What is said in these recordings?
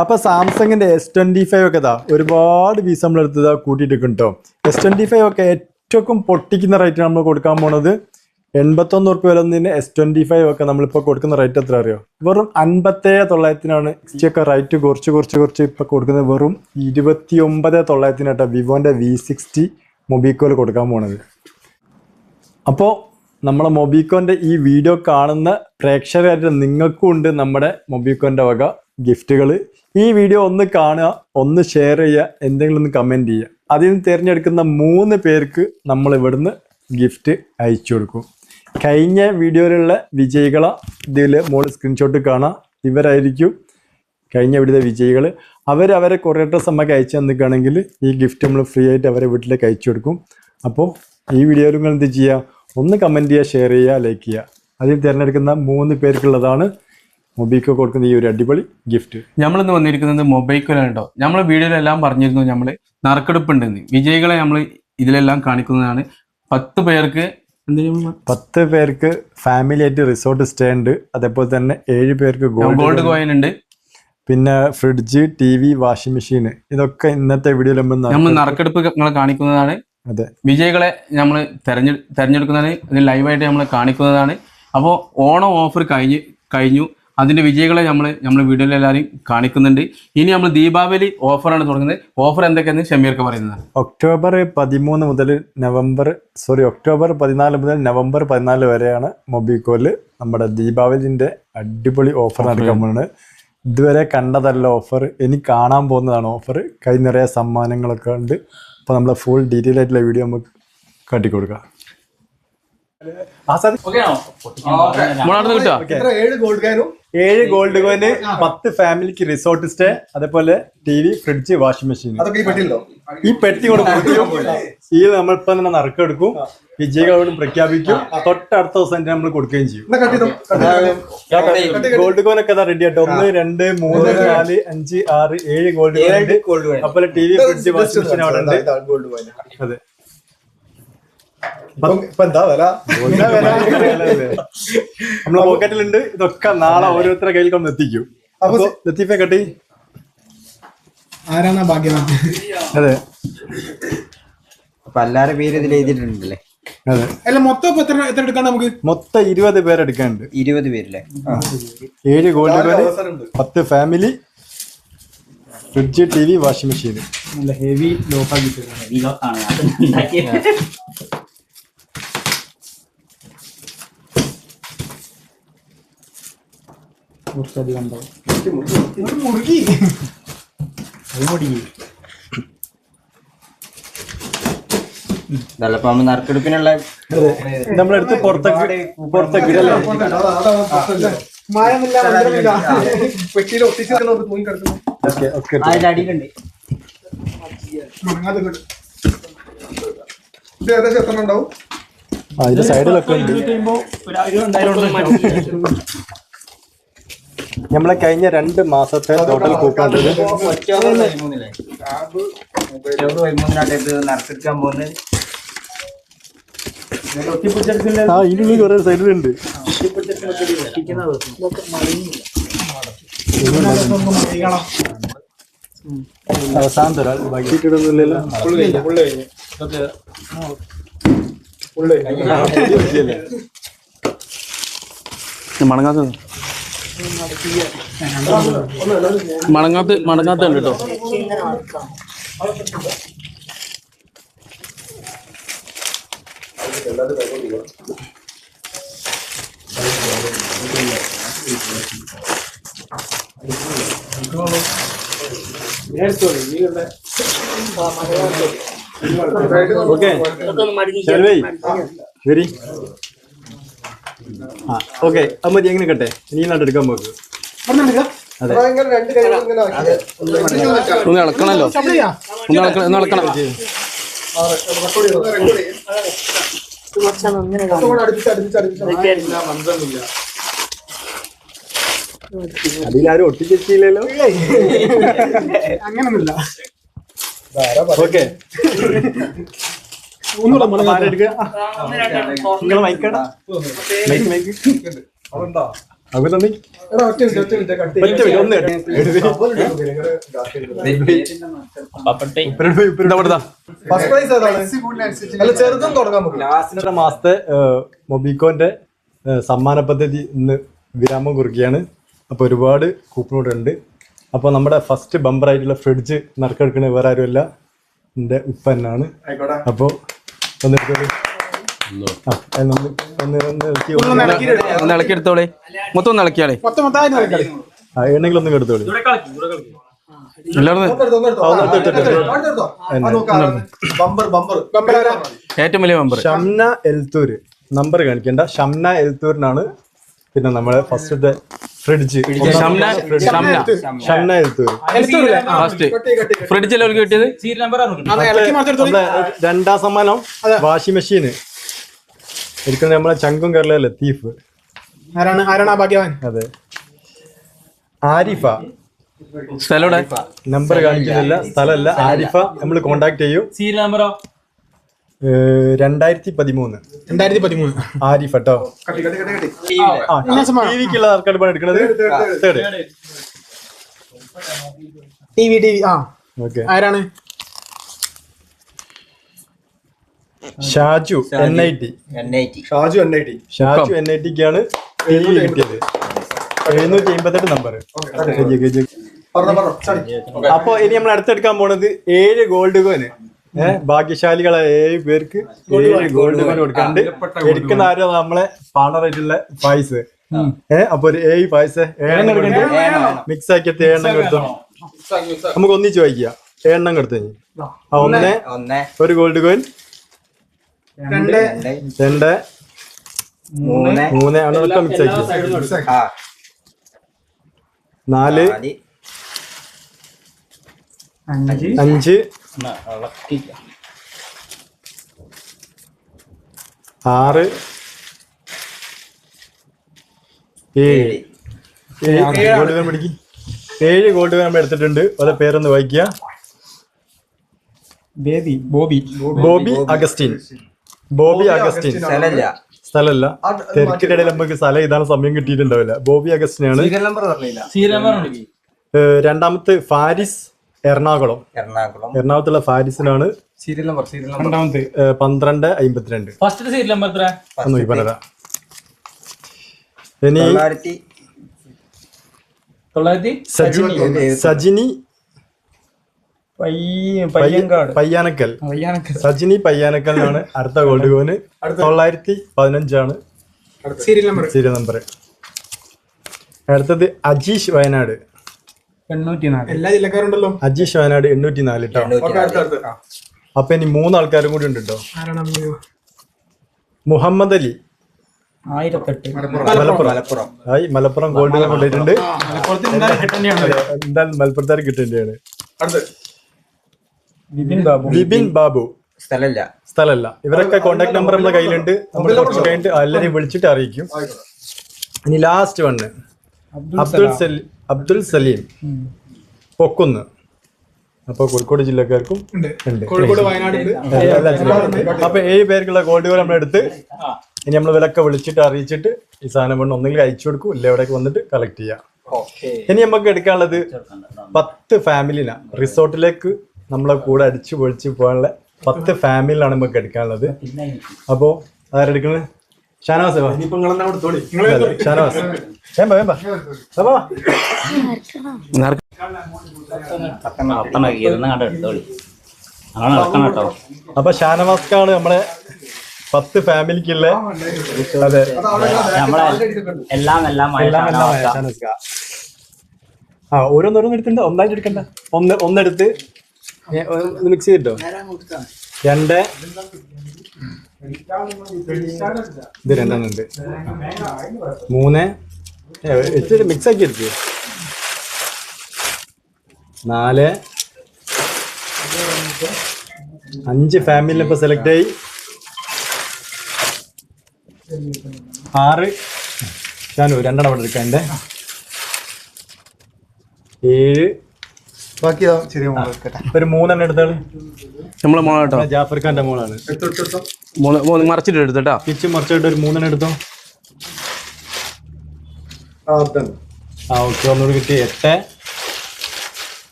അപ്പൊ സാംസങ്ങിന്റെ S twenty five ഒക്കെ ഇതാ ഒരുപാട് പീസ് നമ്മൾ എടുത്തതാ കൂട്ടിയിട്ട് കേട്ടോ എസ് ട്വന്റി ഫൈവ് ഒക്കെ ഏറ്റവും പൊട്ടിക്കുന്ന റേറ്റ് നമ്മൾ കൊടുക്കാൻ പോണത് എൺപത്തൊന്ന് ഉറുപ്പ്യ വിലൊന്നിന് എസ് ട്വന്റി ഫൈവ് ഒക്കെ നമ്മളിപ്പോ കൊടുക്കുന്ന റേറ്റ് എത്ര അറിയോ? വെറും അൻപത്തേഴ് തൊള്ളായിരത്തിനാണ് ഒക്കെ റേറ്റ് കുറച്ച് കുറച്ച് കുറച്ച് ഇപ്പൊ കൊടുക്കുന്നത്. വെറും ഇരുപത്തി ഒമ്പത് തൊള്ളായിരത്തിനാട്ടോ വിവോന്റെ വി സിക്സ്റ്റി മൊബിക്കോയിൽ കൊടുക്കാൻ പോണത്. അപ്പോൾ നമ്മളെ മൊബിക്കോന്റെ ഈ വീഡിയോ കാണുന്ന പ്രേക്ഷകരായിട്ട് നിങ്ങൾക്കും ഉണ്ട് നമ്മുടെ മൊബിക്കോന്റെ വക. ഗിഫ്റ്റുകൾ ഈ വീഡിയോ ഒന്ന് കാണുക ഒന്ന് ഷെയർ ചെയ്യുക എന്തെങ്കിലും ഒന്ന് കമന്റ് ചെയ്യുക. അതിൽ നിന്ന് തിരഞ്ഞെടുക്കുന്ന മൂന്ന് പേർക്ക് നമ്മൾ ഇവിടുന്ന് ഗിഫ്റ്റ് അയച്ചു കൊടുക്കും. കഴിഞ്ഞ വീഡിയോയിലുള്ള വിജയികളെ ഇതിൽ മോൾ സ്ക്രീൻഷോട്ട് കാണാം. ഇവരായിരിക്കും കഴിഞ്ഞ വീഡിയോ വിജയികൾ അവർ അവരെ ഡ്രസ്സ് നമുക്ക് അയച്ചു തന്നിക്കുകയാണെങ്കിൽ ഈ ഗിഫ്റ്റ് നമ്മൾ ഫ്രീ ആയിട്ട് അവരെ വീട്ടിലേക്ക് അയച്ചു കൊടുക്കും. അപ്പോൾ ഈ വീഡിയോയിൽ നിങ്ങൾ എന്ത് ചെയ്യുക? ഒന്ന് കമന്റ് ചെയ്യുക ഷെയർ ചെയ്യുക ലൈക്ക് ചെയ്യുക. അതിൽ തിരഞ്ഞെടുക്കുന്ന മൂന്ന് പേർക്കുള്ളതാണ് മൊബിക്കോ കൊടുക്കുന്ന ഈ ഒരു അടിപൊളി ഗിഫ്റ്റ് നമ്മളിന്ന് വന്നിരിക്കുന്നത് മൊബൈലിലാണ് കേട്ടോ നമ്മൾ വീഡിയോയിലെല്ലാം പറഞ്ഞിരുന്നു നമ്മൾ നറുക്കെടുപ്പുണ്ടെന്ന്. വിജയികളെ നമ്മൾ ഇതിലെല്ലാം കാണിക്കുന്നതാണ്. പത്ത് പേർക്ക് പത്ത് പേർക്ക് ഫാമിലി ആയിട്ട് റിസോർട്ട് സ്റ്റേ ഉണ്ട്. അതേപോലെ തന്നെ ഏഴ് പേർക്ക് ഗോൾഡ് ഗോൾഡ് കോയിൻ ഉണ്ട്. പിന്നെ fridge T V washing machine ഇതൊക്കെ ഇന്നത്തെ വീഡിയോയിൽ നമ്മൾ നറുക്കെടുപ്പ് നിങ്ങളെ കാണിക്കുന്നതാണ്. അതെ. വിജയികളെ നമ്മൾ തെരഞ്ഞെ തെരഞ്ഞെടുക്കുന്നതാണ്. ഇത് ലൈവായിട്ട് നമ്മൾ കാണിക്കുന്നതാണ്. അപ്പോൾ ഓണം ഓഫർ കഴിഞ്ഞ് കഴിഞ്ഞു. അതിന്റെ വിജയികളെ നമ്മൾ നമ്മൾ വീഡിയോയിൽ എല്ലാവരും കാണിക്കുന്നുണ്ട്. ഇനി നമ്മൾ ദീപാവലി ഓഫറാണ് തുടങ്ങുന്നത്. ഓഫർ എന്തൊക്കെയാണ് ഷമീർക്ക് പറയുന്നത്. ഒക്ടോബർ പതിമൂന്ന് മുതൽ നവംബർ സോറി ഒക്ടോബർ പതിനാല് മുതൽ നവംബർ പതിനാല് വരെയാണ് മൊബിക്കോൽ നമ്മുടെ ദീപാവലിന്റെ അടിപൊളി ഓഫർ നടക്കാൻ പോകുന്നത് ഇതുവരെ കണ്ടതല്ല ഓഫർ. ഇനി കാണാൻ പോകുന്നതാണ് ഓഫർ. കൈ നിറയെ സമ്മാനങ്ങളൊക്കെ ഉണ്ട്. അപ്പോൾ നമ്മൾ ഫുൾ ഡീറ്റെയിൽ ആയിട്ടുള്ള വീഡിയോ നമുക്ക് കാട്ടിക്കൊടുക്കാം ഓക്കെ ആണോ? കിട്ടുക ഏഴ് ഗോൾഡ് കാനും ഏഴ് ഗോൾഡ് കോയിന് പത്ത് ഫാമിലിക്ക് റിസോർട്ട് സ്റ്റേ അതേപോലെ T V fridge washing machine ഈ പെട്ടി പെട്ടി കൊടുക്കും. ഈ നമ്മളിപ്പോ തന്നെ നറുക്കെടുക്കും. വിജയകളോടും പ്രഖ്യാപിക്കും. തൊട്ടടുത്ത ദിവസം തന്നെ നമ്മൾ കൊടുക്കുകയും ചെയ്യും. ഗോൾഡ് കോയിൻ ഒക്കെ റെഡി ആട്ടോ ഒന്ന് രണ്ട് മൂന്ന് നാല് അഞ്ച് ആറ് ഏഴ് ഗോൾഡ് കോയിൻ ഉണ്ട്. അതുപോലെ T V fridge washing machine അവിടെ ഉണ്ട്. അതെ. ഇപ്പൊ എന്താ വില? നമ്മളെ പോക്കറ്റിലുണ്ട് ഇതൊക്കെ നാളെ ഓരോരുത്തരുടെ കയ്യിൽ കൊണ്ട് എത്തിക്കും. അപ്പൊ ലത്തീഫെ കട്ടി ആരാണ് ഭാഗ്യവാൻ അതെ. അപ്പൊ എല്ലാരും പേര് ഇതിൽ എഴുതിയിട്ടുണ്ടല്ലേ? അതെ. അല്ല മൊത്തം ഇപ്പൊ എത്ര എത്ര എടുക്കാൻ നമുക്ക്? മൊത്തം ഇരുപത് പേരെടുക്കാനുണ്ട് ഇരുപത് പേരില്ലേ? ഏഴ് ഗോൾഡ് കോയിൻ അവസരമുണ്ട് പത്ത് family fridge TV washing machine നല്ല ഹെവി ലോക്ക് കുറച്ചധികം ഉണ്ടാവും മുറുകി. വെള്ളപ്പാമ്പ് നറുക്കെടുപ്പിനുള്ള നമ്മളെടുത്ത് പുറത്തേക്ക് പുറത്തേക്ക് പെട്ടിയിൽ ഒട്ടിച്ചു തൂങ്ങി കിടക്കുന്നു. അതിന്റെ അടിയിലുണ്ട്. ഇത് ഏകദേശം എത്ര ഉണ്ടാവും? ആ സൈഡിലൊക്കെ ഉണ്ട്. നമ്മളെ കഴിഞ്ഞ രണ്ട് മാസത്തെ ടോട്ടൽ കൂപ്പൺ ആ ഇനി കുറെ സൈഡിലുണ്ട്. മടങ്ങാത്ത മടങ്ങാത്ത ഉണ്ട് കേട്ടോ. ഓക്കെ ശരി ശരി. ആ ഓക്കെ അത് മതി എങ്ങനെ കട്ടെ നീ നാട്ട് എടുക്കാൻ പോക്ക്. അതെ. ഇങ്ങനെ രണ്ട് കൈ ഇങ്ങനെ ആക്കി. ഒന്ന് ഇളക്കണല്ലോ. ഒന്ന് ഇളക്കണം ഒന്ന് ഇളക്കണം. അതിലാരും ഒട്ടിച്ചില്ലല്ലോ അങ്ങനൊന്നുമില്ല. ഓക്കെ. മാസത്തെ മൊബിക്കോന്റെ സമ്മാന പദ്ധതി ഇന്ന് വിരാമം കുറിക്കുകയാണ്. അപ്പോൾ ഒരുപാട് കൂപ്പണോട് ഉണ്ട് അപ്പോൾ നമ്മുടെ ഫസ്റ്റ് ബമ്പർ ആയിട്ടുള്ള ഫ്രിഡ്ജ് നറുക്കെടുക്കുന്നത് വേറെ ആരുമല്ല. എന്റെ ഉപ്പന്നാണ് അപ്പോ അപ്പോൾ ഒന്ന് ഇളക്കി എടുത്തോളെ മൊത്തം ഒന്ന് ഇളക്കിയാളെ എണ്ണെങ്കിലും ഒന്നും എടുത്തോളൂ. Bumper bumper bumper? ഏറ്റവും വലിയ മെമ്പർ ഷംന എൽത്തൂര് നമ്പർ കാണിക്കണ്ട ഷംന എൽത്തൂരിനാണ് പിന്നെ നമ്മളെ ഫസ്റ്റത്തെ ഫ്രിഡ്ജ്. ഷംന. ഫസ്റ്റ് എല്ലാവർക്കും കിട്ടിയത്? രണ്ടാം സമ്മാനം. വാഷിംഗ് മെഷീന്. എടുക്കുന്നത് നമ്മളെ ചങ്കും കേരളല്ലേ തീഫ് ആരാണ് ആരാണ് ആ ഭാഗ്യവാൻ? അതെ. ആരിഫ. സ്ഥലം നമ്പർ കാണിക്കുന്നില്ല. സ്ഥലമല്ല. ആരിഫ നമ്മൾ കോണ്ടാക്ട് ചെയ്യൂ. ഏഹ്, രണ്ടായിരത്തി പതിമൂന്ന് രണ്ടായിരത്തി പതിമൂന്ന് ആരിഫ കേട്ടോ? കട്ടി കട്ടി കട്ടി കട്ടി. ആ ടി വിക്കുള്ള ആൾക്കാർ പണി എടുക്കണത് third T V T V ആ. ഓക്കെ. ആരാണ്? Shaju N I T. Shaju N I T. Shaju N I ടിക്കാണ് കിട്ടിയത് എഴുന്നൂറ്റി അമ്പത്തെട്ട് നമ്പർ അപ്പൊ ഇനി നമ്മൾ അടുത്തെടുക്കാൻ പോണത് ഏഴ് ഗോൾഡ് കോയിന്. ഭാഗ്യശാലികളെ ഏഴ് പേർക്ക് ഏഴ് ഗോൾഡ് കോയിൻ കൊടുക്കാണ്ട് എടുക്കുന്ന ആരോ നമ്മളെ പാണറായിട്ടുള്ള പായസ് ഏഹ് അപ്പൊ ഒരു ഏഴ് പായസ് ഏഴെണ്ണം എടുക്കണ്ടേ മിക്സ് ആക്കിയിട്ട് ഏഴെണ്ണം കൊടുത്തു. നമുക്ക് ഒന്നിച്ച് വായിക്കുക ഏഴെണ്ണം കൊടുത്തു ഒന്ന് ഒന്ന്. ഒരു ഗോൾഡ് കോയിൻ രണ്ട്. രണ്ട്. രണ്ട് മൂന്ന്. മൂന്ന് അണൊക്കെ മിക്സ് ആക്കി നാല്. നാല്. നാല് അഞ്ച് ആറ്. ഏഴ്. ഗോൾഡ് പിടിക്കും ഏഴ് ഗോൾഡ് നമ്മൾ എടുത്തിട്ടുണ്ട്. ഓരോ പേരൊന്ന് വായിക്കുക. Baby Bobby. Bobby Augustine. Bobby Augustine. സ്ഥലമില്ല. സ്ഥലമല്ല. തിരക്കിന്റെ ഇടയിൽ നമുക്ക് സ്ഥലം ഇതാണ് സമയം കിട്ടിയിട്ടുണ്ടാവില്ല. ബോബി അഗസ്റ്റിനാണ്. രണ്ടാമത്തെ ഫാരിസ്. എറണാകുളം. എറണാകുളം. എറണാകുളത്തുള്ള ഫാരിസിനാണ് സീരിയൽ നമ്പർ സീരിയൽ നമ്പർ രണ്ടാമത്തെ. ഏഹ് പന്ത്രണ്ട് അമ്പത്തിരണ്ട് ഫസ്റ്റ് സീരിയൽ നമ്പർ എത്ര? ഒന്ന് നോക്കി പറഞ്ഞുതരാം ഇനി തൊള്ളായിരത്തി തൊള്ളായിരത്തി സജിനി സജിനി പയ്യങ്കാട്. പയ്യാനക്കൽ. പയ്യാനൊക്കെ സജിനി പയ്യാനക്കലിനാണ് അടുത്ത ഗോൾഡ് കോന് തൊള്ളായിരത്തി പതിനഞ്ചാണ് സീരിയൽ നമ്പർ സീരിയൽ നമ്പർ അടുത്തത് അജീഷ് വയനാട്. എണ്ണൂറ്റി നാല് എല്ലാ ജില്ലക്കാരുണ്ടല്ലോ. അജി ഷാനാട് എണ്ണൂറ്റി നാല് കേട്ടോ ഓക്കെ അടുത്ത് അടുത്ത് ആ. അപ്പൊ ഇനി മൂന്നാൾക്കാരും കൂടി ഉണ്ട് കേട്ടോ ആരാണ് അമ്മയോ? മുഹമ്മദ് അലി. ആയിരത്തെട്ട്. മലപ്പുറം. മലപ്പുറം. ആയി മലപ്പുറം ഗോൾഡ് കൊണ്ടിട്ടുണ്ട് മലപ്പുറത്ത് എന്തായാലും മലപ്പുറത്താർ കിട്ടേണ്ടതാണ് അടുത്ത്. വിപിൻ ബാബു. ബിബിൻ ബാബു. സ്ഥലമില്ല. സ്ഥലമല്ല. ഇവരൊക്കെ കോണ്ടാക്ട് നമ്പർ നമ്മുടെ കയ്യിലുണ്ട്. നമ്മൾ കുറച്ച് കഴിഞ്ഞിട്ട് എല്ലാവരെയും വിളിച്ചിട്ട് അറിയിക്കും. ഇനി ലാസ്റ്റ് വണ് അബ്ദുൾ സലീം. അബ്ദുൽ സലീം പൊക്കുന്ന്. അപ്പൊ കോഴിക്കോട് ജില്ലക്കാർക്കും ഉണ്ട്. അപ്പൊ ഏഴ് പേർക്കുള്ള ഗോൾഡ് നമ്മൾ എടുത്ത് ഇനി നമ്മൾ വിലക്കെ വിളിച്ചിട്ട് അറിയിച്ചിട്ട് ഈ സാധനം കൊണ്ട് ഒന്നെങ്കിലും അയച്ചു കൊടുക്കും ഇല്ല എവിടേക്ക് വന്നിട്ട് കളക്ട് ചെയ്യാം. ഇനി നമുക്ക് എടുക്കാനുള്ളത് പത്ത് ഫാമിലിനാ റിസോർട്ടിലേക്ക് നമ്മളെ കൂടെ അടിച്ചു പൊളിച്ച് പോകാനുള്ള പത്ത് ഫാമിലിനാണ് നമുക്ക് എടുക്കാനുള്ളത്. അപ്പോ ആരെടുക്കുന്നത് ഷാനവാസ് ഷാനവാസ്. വേമ്പ വേമ്പ. അപ്പൊ ഷാനവാസ്കാണ് അപ്പൊ ഷാനവാസ്ക്കാണ് നമ്മളെ പത്ത് ഫാമിലിക്കുള്ള അതെ. എല്ലാം എല്ലാം എല്ലാം എല്ലാം ഷാനവാസ്ക്ക. ആ ഓരോന്നോരോന്ന് എടുത്തിട്ടുണ്ട്. ഒന്നായിട്ട് എടുക്കണ്ട. ഒന്ന് ഒന്നെടുത്ത്. മിക്സ് ചെയ്തിട്ടോ? രണ്ട്. ഇത് രണ്ടെണ്ണുണ്ട്. മൂന്ന്. ഇച്ചിരി മിക്സ് ആക്കി എടുത്ത് നാല്. അഞ്ച് ഫാമിലി ഇപ്പൊ സെലക്ട് ആയി. ആറ്. ഞാൻ രണ്ടെണ്ണം അവിടെ എടുക്കാൻ എന്റെ ഏഴ്. ബാക്കി ചെറിയ ഒരു മൂന്നെണ്ണം എടുത്താൽ നമ്മളെ മോളാണ് കേട്ടോ ജാഫർ ഖാന്റെ മോളാണ് എടുത്തോ. മറച്ചിട്ട് എടുത്തിട്ടാ മറിച്ചിട്ട് ഒരു മൂന്നെണ്ണം എടുത്തോ? ആ ഓക്കെ ഒന്നുകൂടി കിട്ടി. എട്ട്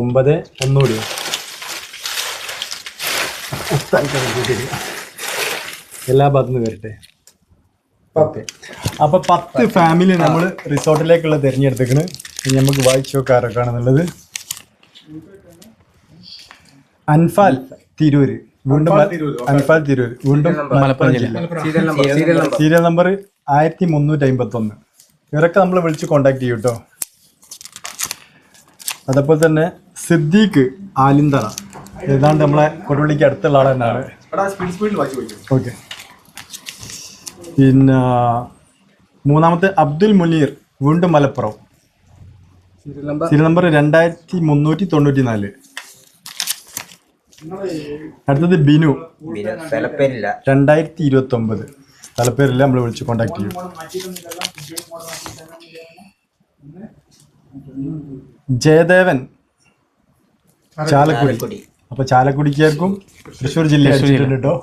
ഒമ്പത് ഒന്നുകൂടി. എല്ലാ ഭാഗത്തുനിന്ന് വരട്ടെ. ഓക്കെ അപ്പൊ പത്ത് ഫാമിലി നമ്മൾ റിസോർട്ടിലേക്കുള്ള തിരഞ്ഞെടുത്തേക്കണ്. ഇനി നമുക്ക് വായിച്ചു നോക്കാറൊക്കെയാണെന്നുള്ളത് അൻഫാൽ തിരൂര്. വീണ്ടും മ- അൻഫാൽ തിരൂര് വീണ്ടും മലപ്പുറം ജില്ല. Serial number. ആയിരത്തി മുന്നൂറ്റി അമ്പത്തി ഒന്ന് ഇവരൊക്കെ നമ്മൾ വിളിച്ച് കോണ്ടാക്ട് ചെയ്യും കേട്ടോ അതേപോലെ തന്നെ സിദ്ദീഖ് ആലിന്തറ ഏതാണ്ട് നമ്മളെ കൊടുവള്ളിക്ക് അടുത്തുള്ള ആൾ തന്നെയാണ്. ഓക്കെ. പിന്നെ മൂന്നാമത്തെ അബ്ദുൽ മുനീർ വീണ്ടും Malappuram. Serial number. Serial number രണ്ടായിരത്തി മുന്നൂറ്റി തൊണ്ണൂറ്റി നാല് അടുത്തത് ബിനു. സ്ഥലപ്പേരില്ല രണ്ടായിരത്തി ഇരുപത്തി ഒമ്പത് സ്ഥലപ്പേരില്ല നമ്മൾ വിളിച്ച് കോണ്ടാക്ട് ചെയ്യും. ജയദേവൻ ചാലക്കുടി. ചാലക്കുടി. അപ്പൊ ചാലക്കുടിക്കാർക്കും തൃശ്ശൂർ ജില്ല അടിച്ചിട്ടുണ്ട് കേട്ടോ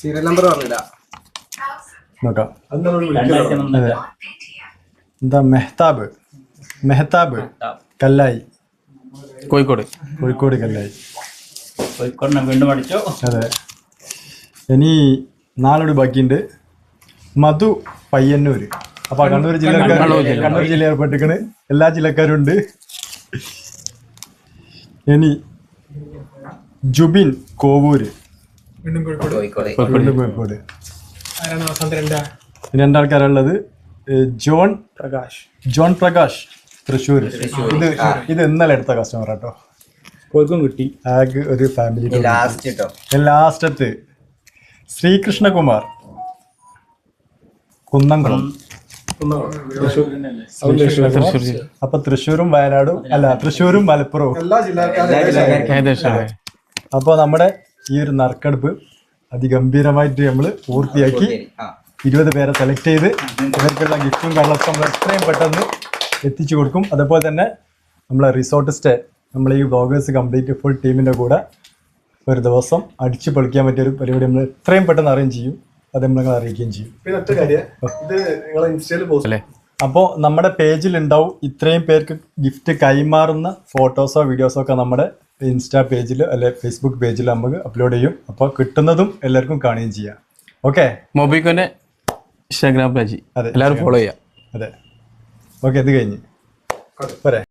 സീരിയൽ നമ്പർ പറഞ്ഞില്ല. നോക്കാം. അതെ എന്താ മെഹ്താബ് മെഹ്താബ്. കല്ലായി. കോഴിക്കോട്. കോഴിക്കോട് കല്ലായി. കോഴിക്കോടിനെ വീണ്ടും അടിച്ചു അതെ. ഇനി നാളോട് ബാക്കിയുണ്ട്. മധു പയ്യന്നൂര്. അപ്പൊ കണ്ണൂർ ജില്ലക്കാർ കണ്ണൂർ ജില്ല ഏർപ്പെട്ടിക്കണ് എല്ലാ ജില്ലക്കാരും ഉണ്ട്. ഇനി ജുബിൻ കോവൂര്. വീണ്ടും കോഴിക്കോട്. രണ്ടാൾക്കാരുള്ളത് ആൾക്കാരുള്ളത് ജോൺ പ്രകാശ്. ജോൺ പ്രകാശ് തൃശ്ശൂർ ഇത് ഇത് ഇന്നലെ എടുത്ത കസ്റ്റമർ കേട്ടോ കോഴിക്കും കിട്ടി. ആകെ ഒരു ഫാമിലി ലാസ്റ്റ് കേട്ടോ ലാസ്റ്റത്ത് ശ്രീകൃഷ്ണകുമാർ. കുന്നംകുളം. അപ്പൊ തൃശ്ശൂരും വയനാടും അല്ല തൃശ്ശൂരും മലപ്പുറവും. അപ്പൊ നമ്മുടെ ഈ ഒരു നറുക്കെടുപ്പ് അതിഗംഭീരമായിട്ട് നമ്മൾ പൂർത്തിയാക്കി. ഇരുപത് പേരെ സെലക്ട് ചെയ്ത് ഇവർക്കുള്ള ഗിഫ്റ്റും കള്ളത്തും എത്രയും പെട്ടെന്ന് എത്തിച്ചു കൊടുക്കും. അതുപോലെ തന്നെ നമ്മളെ റിസോർട്ട് സ്റ്റേ നമ്മൾ ഈ വ്ളോഗേഴ്സ് കംപ്ലീറ്റ് ഫുൾ ടീമിന്റെ കൂടെ ഒരു ദിവസം അടിച്ചു പൊളിക്കാൻ പറ്റിയൊരു പരിപാടി നമ്മൾ എത്രയും പെട്ടെന്ന് അറേഞ്ച് ചെയ്യും. അത് നമ്മൾ അറിയിക്കുകയും ചെയ്യും. പിന്നെ ഒറ്റ കാര്യം ഇത് നിങ്ങളെ ഇൻസ്റ്റയിൽ പോസ്റ്റ് അല്ലേ? അപ്പോൾ നമ്മുടെ പേജിൽ ഉണ്ടാവും ഇത്രയും പേർക്ക് ഗിഫ്റ്റ് കൈമാറുന്ന ഫോട്ടോസോ വീഡിയോസോ ഒക്കെ നമ്മുടെ ഇൻസ്റ്റാ പേജിൽ അല്ലെ ഫേസ്ബുക്ക് പേജിൽ നമുക്ക് അപ്ലോഡ് ചെയ്യും. അപ്പോൾ കിട്ടുന്നതും എല്ലാവർക്കും കാണുകയും ചെയ്യാം. ഓക്കെ മൊബിക്കോനെ ഇൻസ്റ്റാഗ്രാം പേജ് അതെ, എല്ലാവരും ഫോളോ ചെയ്യാം. അതെ. ഓക്കെ ഇത് കഴിഞ്ഞ്. പോരെ.